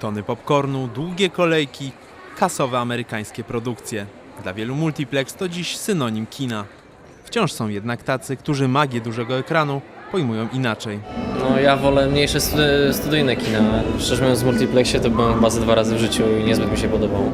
Tony popcornu, długie kolejki, kasowe amerykańskie produkcje. Dla wielu multiplex to dziś synonim kina. Wciąż są jednak tacy, którzy magię dużego ekranu pojmują inaczej. No ja wolę mniejsze stu- studyjne kina. Szczerze mówiąc w multiplexie to byłem chyba ze dwa razy w życiu i niezbyt mi się podobało.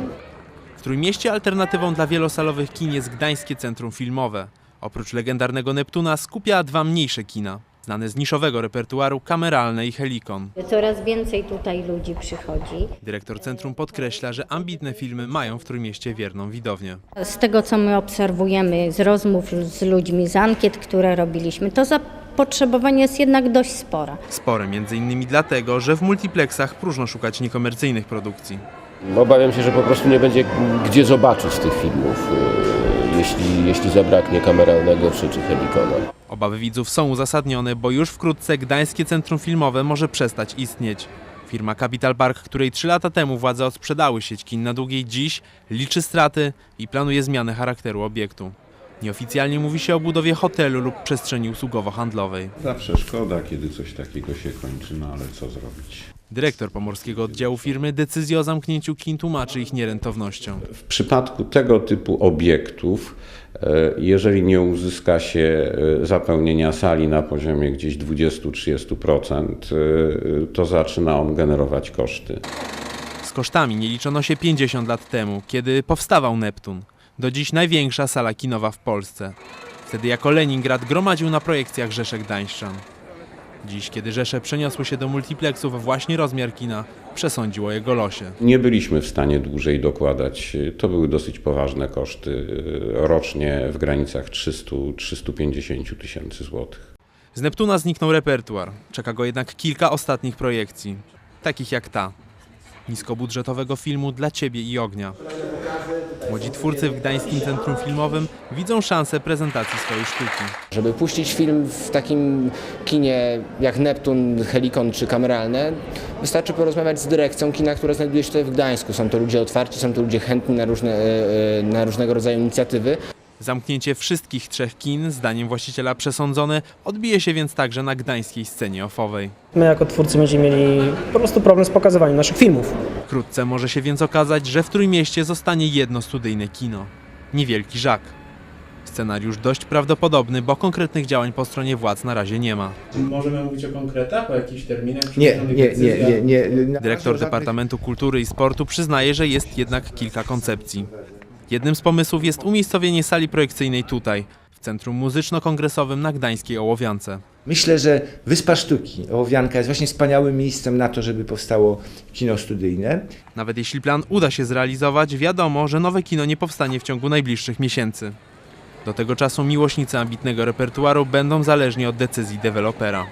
W Trójmieście alternatywą dla wielosalowych kin jest Gdańskie Centrum Filmowe. Oprócz legendarnego Neptuna skupia dwa mniejsze kina, znane z niszowego repertuaru Kameralne i Helikon. Coraz więcej tutaj ludzi przychodzi. Dyrektor centrum podkreśla, że ambitne filmy mają w Trójmieście wierną widownię. Z tego, co my obserwujemy, z rozmów z ludźmi, z ankiet, które robiliśmy, to zapotrzebowanie jest jednak dość spore. Spore między innymi dlatego, że w multiplexach próżno szukać niekomercyjnych produkcji. Obawiam się, że po prostu nie będzie gdzie zobaczyć tych filmów, yy, jeśli, jeśli zabraknie kameralnego czy, czy helikona. Obawy widzów są uzasadnione, bo już wkrótce Gdańskie Centrum Filmowe może przestać istnieć. Firma Capital Park, której 3 lata temu władze odsprzedały sieć kin na długiej, dziś liczy straty i planuje zmianę charakteru obiektu. Nieoficjalnie mówi się o budowie hotelu lub przestrzeni usługowo-handlowej. Zawsze szkoda, kiedy coś takiego się kończy, no ale co zrobić? Dyrektor pomorskiego oddziału firmy decyzję o zamknięciu kin tłumaczy ich nierentownością. W przypadku tego typu obiektów, e, jeżeli nie uzyska się e, zapełnienia sali na poziomie gdzieś 20-30%, e, to zaczyna on generować koszty. Z kosztami nie liczono się 50 lat temu, kiedy powstawał Neptun. Do dziś największa sala kinowa w Polsce. Wtedy jako Leningrad gromadził na projekcjach rzesze gdańszczan. Dziś, kiedy rzesze przeniosły się do multiplexów, właśnie rozmiar kina przesądził o jego losie. Nie byliśmy w stanie dłużej dokładać. To były dosyć poważne koszty, e, rocznie w granicach 300-350 tysięcy złotych. Z Neptuna zniknął repertuar. Czeka go jednak kilka ostatnich projekcji, takich jak ta. Niskobudżetowego filmu Dla Ciebie i Ognia. Młodzi twórcy w Gdańskim Centrum Filmowym widzą szansę prezentacji swojej sztuki. Żeby puścić film w takim kinie jak Neptun, Helikon czy Kameralne, wystarczy porozmawiać z dyrekcją kina, która znajduje się tutaj w Gdańsku. Są to ludzie otwarci, są to ludzie chętni na, różne, e, e, na różnego rodzaju inicjatywy. Zamknięcie wszystkich trzech kin, zdaniem właściciela przesądzone, odbije się więc także na gdańskiej scenie ofowej. My jako twórcy będziemy mieli po prostu problem z pokazywaniem naszych filmów. Wkrótce może się więc okazać, że w Trójmieście zostanie jedno studyjne kino. Niewielki żak. Scenariusz dość prawdopodobny, bo konkretnych działań po stronie władz na razie nie ma. Możemy mówić o konkretach, o jakichś terminach? Nie, nie, nie, nie, nie. Dyrektor Departamentu Kultury i Sportu przyznaje, że jest jednak kilka koncepcji. Jednym z pomysłów jest umiejscowienie sali projekcyjnej tutaj, w Centrum Muzyczno-Kongresowym na Gdańskiej Ołowiance. Myślę, że Wyspa Sztuki, Ołowianka jest właśnie wspaniałym miejscem na to, żeby powstało kino studyjne. Nawet jeśli plan uda się zrealizować, wiadomo, że nowe kino nie powstanie w ciągu najbliższych miesięcy. Do tego czasu miłośnicy ambitnego repertuaru będą zależni od decyzji dewelopera.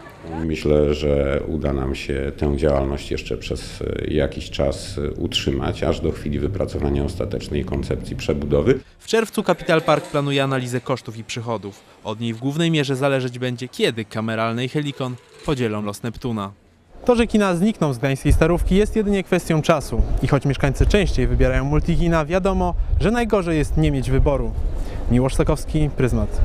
Myślę, że uda nam się tę działalność jeszcze przez e, jakiś czas e, utrzymać, aż do chwili wypracowania ostatecznej koncepcji przebudowy. W czerwcu Capital Park planuje analizę kosztów i przychodów. Od niej w głównej mierze zależeć będzie, kiedy kameralny i Helikon podzielą los Neptuna. To, że kina znikną z gdańskiej starówki jest jedynie kwestią czasu. I choć mieszkańcy częściej wybierają multikina, wiadomo, że najgorzej jest nie mieć wyboru. Miłosz Sokowski, Pryzmat.